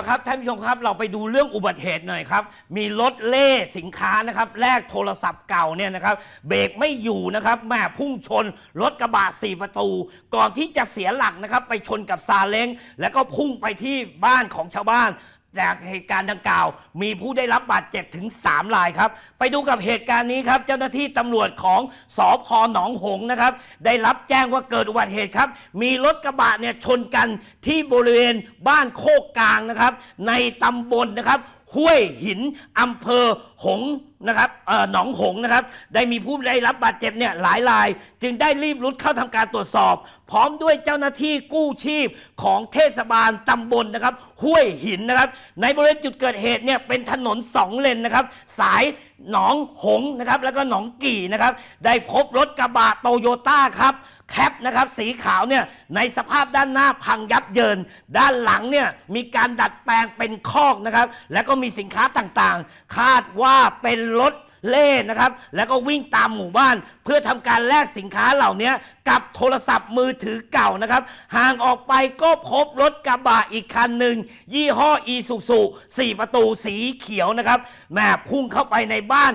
ละครับท่านผู้ชมครับเราไปดูเรื่องอุบัติเหตุหน่อยครับ มีรถเล่สินค้านะครับแลกโทรศัพท์เก่าเนี่ยนะครับเบรกไม่อยู่นะครับแม่พุ่งชนรถกระบะสี่ประตู ก่อนที่จะเสียหลักนะครับไปชนกับซาเล้งแล้วก็พุ่งไปที่บ้านของชาวบ้าน จากเหตุการณ์ดังกล่าว มีผู้ได้รับบาดเจ็บถึง 3 รายครับ ไปดูกับเหตุการณ์นี้ครับ เจ้าหน้าที่ตำรวจของสอพหนองหงส์นะครับ ได้รับแจ้งว่าเกิดอุบัติเหตุครับ มีรถกระบะเนี่ยชนกันที่บริเวณบ้านโคกกลางนะครับ ในตำบลนะครับ ห้วยหินอำเภอหงนะครับหนองหงนะครับ ได้มีผู้ได้รับบาดเจ็บเนี่ยหลายราย จึงได้รีบรุดเข้าทำการตรวจสอบ พร้อมด้วยเจ้าหน้าที่กู้ชีพของเทศบาลตำบลนะครับ ห้วยหินนะครับ ในบริเวณจุดเกิดเหตุเนี่ยเป็นถนนสองเลนนะครับ สาย หนองหงส์นะครับแล้วก็หนองกี่นะครับได้พบรถกระบะโตโยต้าครับแคปนะครับสีขาวเนี่ยในสภาพด้านหน้าพังยับเยิน ด้านหลังเนี่ยมีการดัดแปลงเป็นคอกนะครับแล้วก็มีสินค้าต่างๆ คาดว่าเป็นรถ เล่นะครับ แล้วก็วิ่งตามหมู่บ้าน เพื่อทำการแลกสินค้าเหล่านี้กับโทรศัพท์มือถือเก่านะครับ ห่างออกไปก็พบรถกระบะอีกคันหนึ่งยี่ห้ออีซูซูสี่ประตูสีเขียวนะครับแหม่พุ่งเข้าไปในบ้าน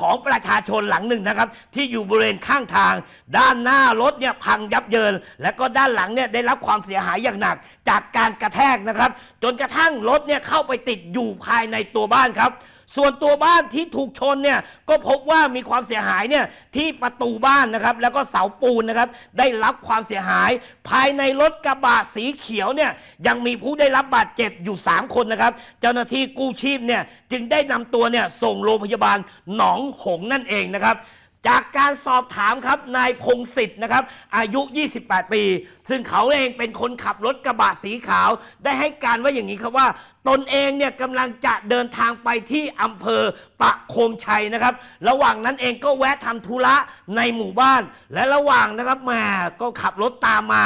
ของประชาชนหลังหนึ่งนะครับ ที่อยู่บริเวณข้างทาง ด้านหน้ารถเนี่ยพังยับเยิน และก็ด้านหลังเนี่ยได้รับความเสียหายอย่างหนัก จากการกระแทกนะครับ จนกระทั่งรถเนี่ยเข้าไปติดอยู่ภายในตัวบ้านครับ ส่วนตัวบ้านที่ถูกชนเนี่ยก็พบว่ามีความเสียหายเนี่ยที่ประตูบ้านนะครับ แล้วก็เสาปูนนะครับ ได้รับความเสียหาย ภายในรถกระบะสีเขียวเนี่ยยังมีผู้ได้รับบาดเจ็บอยู่ 3 คนนะครับ เจ้าหน้าที่กู้ชีพเนี่ยจึงได้นำตัวเนี่ยส่งโรงพยาบาลหนองหงนั่นเองนะครับ จากการสอบถามครับนายพงศิษฐ์นะครับ อายุ 28 ปี ซึ่งเขาเองเป็นคนขับรถกระบะสีขาว ได้ให้การว่าอย่างนี้ครับว่า ตนเองเนี่ยกำลังจะเดินทางไปที่อำเภอประโคมชัยนะครับ ระหว่างนั้นเองก็แวะทำธุระในหมู่บ้าน และระหว่างนะครับมาก็ขับรถตามมา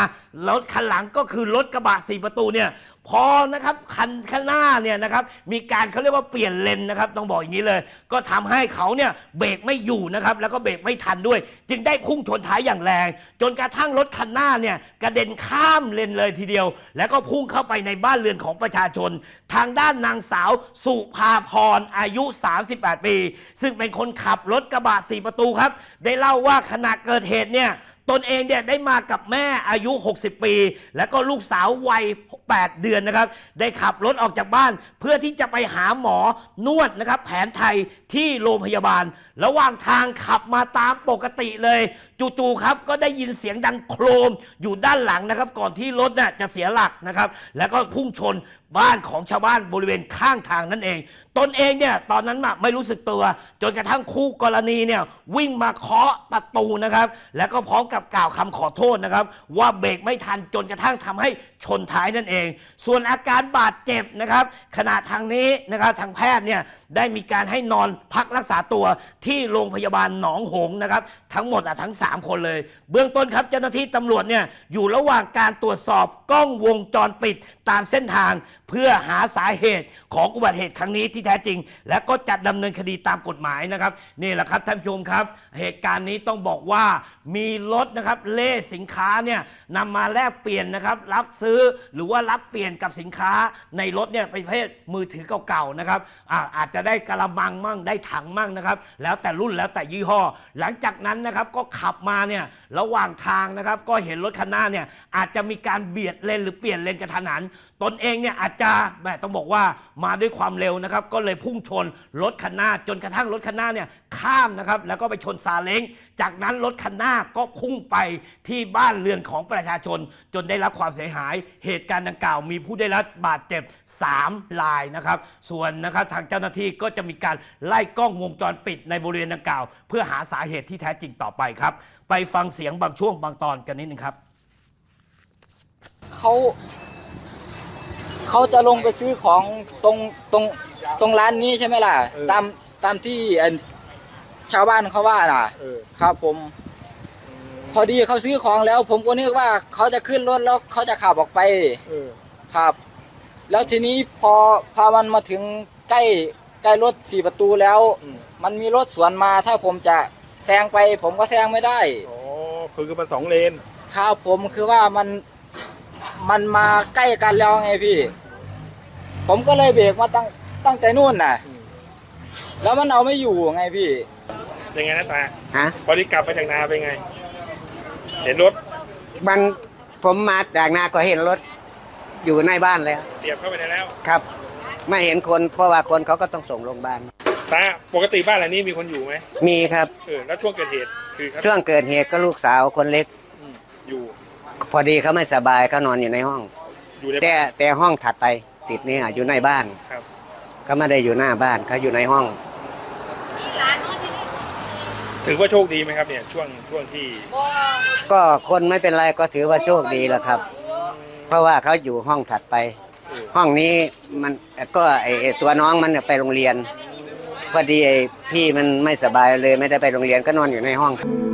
รถคันหลังก็คือรถกระบะสีประตูเนี่ย พอนะครับคันข้างหน้าเนี่ยนะครับมีการเขาเรียกว่าเปลี่ยนเลนนะครับต้องบอกอย่างนี้เลย ก็ทำให้เขาเนี่ยเบรกไม่อยู่นะครับแล้วก็เบรกไม่ทันด้วย จึงได้พุ่งชนท้ายอย่างแรง จนกระทั่งรถคันหน้าเนี่ยกระเด็นข้ามเลนเลยทีเดียว แล้วก็พุ่งเข้าไปในบ้านเรือนของประชาชน ทางด้านนางสาวสุภาพรอายุ 38 ปี ซึ่งเป็นคนขับรถกระบะสี่ประตูครับ ได้เล่าว่าขณะเกิดเหตุเนี่ยตนเองเนี่ยได้มากับแม่อายุ 60 ปี แล้วก็ลูกสาววัย 8 เดือนนะครับ ได้ขับรถออกจากบ้าน เพื่อที่จะไปหาหมอนวดนะครับ แผนไทยที่โรงพยาบาล ระหว่างทางขับมาตามปกติเลย จู่ๆครับก็ได้ยินเสียงดังโครมอยู่ด้านหลังนะครับ ก่อนที่รถน่ะจะเสียหลักนะครับ แล้วก็พุ่งชน บ้านของชาวบ้านบริเวณข้างทางนั่นเอง ตนเองเนี่ยตอนนั้นไม่รู้สึกตัว จนกระทั่งคู่กรณีเนี่ยวิ่งมาเคาะประตูนะครับ แล้วก็พร้อมกับกล่าวคำขอโทษนะครับ ว่าเบรกไม่ทันจนกระทั่งทำให้ชนท้ายนั่นเอง ส่วนอาการบาดเจ็บนะครับขณะทางนี้นะครับทางแพทย์เนี่ยได้มีการให้นอนพักรักษาตัวที่โรงพยาบาลหนองหงนะครับ ทั้งหมดอะทั้ง 3 คนเลย เบื้องต้นครับเจ้าหน้าที่ตำรวจเนี่ยอยู่ระหว่างการตรวจสอบกล้องวงจรปิดตามเส้นทางเพื่อหาสาเหตุของอุบัติเหตุครั้งนี้ที่แท้จริง และก็จัดดำเนินคดีตามกฎหมายนะครับนี่แหละครับท่านผู้ชมครับ เหตุการณ์นี้ต้องบอกว่ามีรถนะครับเล่สินค้าเนี่ยนำมาแลกเปลี่ยนนะครับรับซื้อหรือว่ารับเปลี่ยนกับสินค้าในรถเนี่ยเป็นประเภทมือถือเก่าๆนะครับอาอาจจะได้กระมังมั่งได้ถังมั่งนะครับ แล้วแต่รุ่นแล้วแต่ยี่ห้อ หลังจากนั้นนะครับก็ขับมาเนี่ยระหว่างทางนะครับ ก็เห็นรถคันหน้าเนี่ยอาจจะมีการเบียดเลนหรือเปลี่ยนเลนกระทันหันตนเองเนี่ยอาจจะแหมต้องบอกว่ามาด้วยความเร็วนะครับ ก็เลยพุ่งชนรถคันหน้า จนกระทั่งรถคันหน้าเนี่ยข้ามนะครับ แล้วก็ไปชนซาเล้ง จากนั้นรถคันหน้าก็พุ่งไปที่บ้านเรือนของประชาชน จนได้รับความเสียหาย เหตุการณ์ดังกล่าว มีผู้ได้รับบาดเจ็บ 3 รายนะครับ ส่วนนะครับทางเจ้าหน้าที่ก็จะมีการไล่กล้องวงจรปิดในบริเวณดังกล่าว เพื่อหาสาเหตุที่แท้จริงต่อไปครับ ไปฟังเสียงบางช่วงบางตอนกันนิดนึงครับเขา เขาจะลงไปซื้อของตรงตรงตรงร้านนี้ใช่ไหมล่ะ เออ ตามตามที่เอิ่นชาวบ้านเขาว่าน่ะ เออครับผม พอดีเขาซื้อของแล้ว ผมก็นึกว่าเขาจะขึ้นรถแล้วเขาจะขับออกไป เออครับ แล้วทีนี้พอพอมันมาถึงใกล้ใกล้รถสี่ประตูแล้ว อืมมันมีรถสวนมา ถ้าผมจะแซงไป ผมก็แซงไม่ได้ อ๋อคือคือมันสองเลน ครับผมคือว่ามันมันมาใกล้กันแล้วไงพี่ ผมก็เลยเบรกมาตั้งตั้งแต่นู่นน่ะ แล้วมันเอาไม่อยู่ไงพี่ เป็นไงนะตาฮะพอที่กลับมาจากนาเป็นไง เห็นรถมันผมมาจากนาก็เห็นรถ อยู่ในบ้านแล้ว เสียบเข้าไปในแล้ว ครับ ไม่เห็นคนเพราะว่าคนเขาก็ต้องส่งโรงพยาบาลตาปกติบ้านหลังนี้มีคนอยู่ไหมมีครับ เออแล้วช่วงเกิดเหตุคือครับช่วงเกิดเหตุก็ลูกสาวคนเล็กอืมอยู่พอดีเขาไม่สบายเขานอนอยู่ในห้อง อยู่ในแต่แต่ห้องถัดไป ติดนี่อะอยู่ในบ้าน ครับเขาไม่ได้อยู่หน้าบ้านเขาอยู่ในห้อง ถือว่าโชคดีไหมครับเนี่ยช่วงช่วงที่ก็คนไม่เป็นไรก็ถือว่าโชคดีแล้วครับ เพราะว่าเขาอยู่ห้องถัดไป ห้องนี้มันก็ไอไอ้ตัวน้องมันเนี่ยไปโรงเรียน พอดีไอ้พี่มันไม่สบายเลยไม่ได้ไปโรงเรียนก็นอนอยู่ในห้องอ